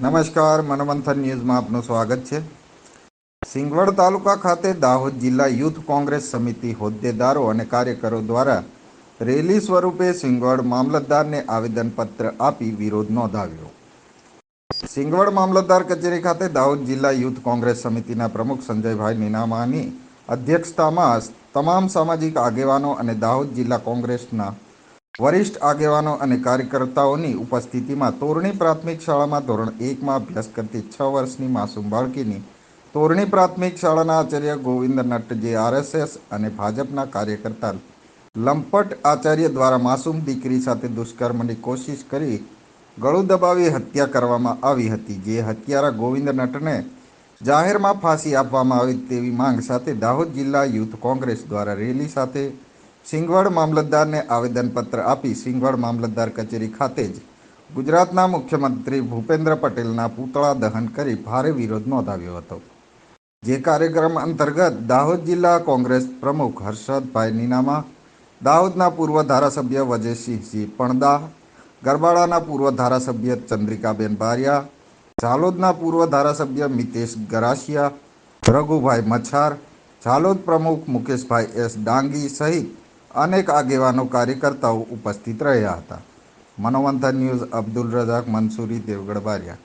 નમસ્કાર, મનોમંથન ન્યૂઝમાં આપનું સ્વાગત છે. સિંગવડ તાલુકા ખાતે દાહોદ જિલ્લા યુથ કોંગ્રેસ સમિતિ હોદ્દેદારો અને કાર્યકરો દ્વારા રેલી સ્વરૂપે સિંગવડ મામલતદારને આવેદનપત્ર આપી વિરોધ નોંધાવ્યો. સિંગવડ મામલતદાર કચેરી ખાતે દાહોદ જિલ્લા યુથ કોંગ્રેસ સમિતિના પ્રમુખ સંજયભાઈ નીનામાની અધ્યક્ષતામાં તમામ સામાજિક આગેવાનો અને દાહોદ જિલ્લા કોંગ્રેસના વરિષ્ઠ આગેવાનો અને કાર્યકર્તાઓની ઉપસ્થિતિમાં તોરણી પ્રાથમિક શાળામાં ધોરણ એકમાં અભ્યાસ કરતી છ વર્ષની માસૂમ બાળકીની તોરણી પ્રાથમિક શાળાના આચાર્ય ગોવિંદ નટ્ટ જે આરએસએસ અને ભાજપના કાર્યકર્તા લંપટ આચાર્ય દ્વારા માસૂમ દીકરી સાથે દુષ્કર્મની કોશિશ કરી ગળું દબાવી હત્યા કરવામાં આવી હતી. જે હત્યારા ગોવિંદ નટને જાહેરમાં ફાંસી આપવામાં આવી તેવી માંગ સાથે દાહોદ જિલ્લા યુથ કોંગ્રેસ દ્વારા રેલી સાથે સિંગવડ મામલતદારને આવેદનપત્ર આપી સિંગવડ મામલતદાર કચેરી ખાતે જ ગુજરાતના મુખ્યમંત્રી ભૂપેન્દ્ર પટેલના પૂતળા દહન કરી ભારે વિરોધ નોંધાવ્યો હતો. જે કાર્યક્રમ અંતર્ગત દાહોદ જિલ્લા કોંગ્રેસ પ્રમુખ હર્ષદભાઈ નીનામા, દાહોદના પૂર્વ ધારાસભ્ય વજયસિંહજી પણદા, ગરબાડાના પૂર્વ ધારાસભ્ય ચંદ્રિકાબેન બારિયા, ઝાલોદના પૂર્વ ધારાસભ્ય મિતેશ ગરાસિયા, રઘુભાઈ મચ્છાર, ઝાલોદ પ્રમુખ મુકેશભાઈ એસ ડાંગી સહિત અનેક આગેવાનો કાર્યકર્તાઓ ઉપસ્થિત રહ્યા હતા. મનોમંથન ન્યૂઝ અબ્દુલ રઝાક મંસૂરી દેવગઢ બારિયા.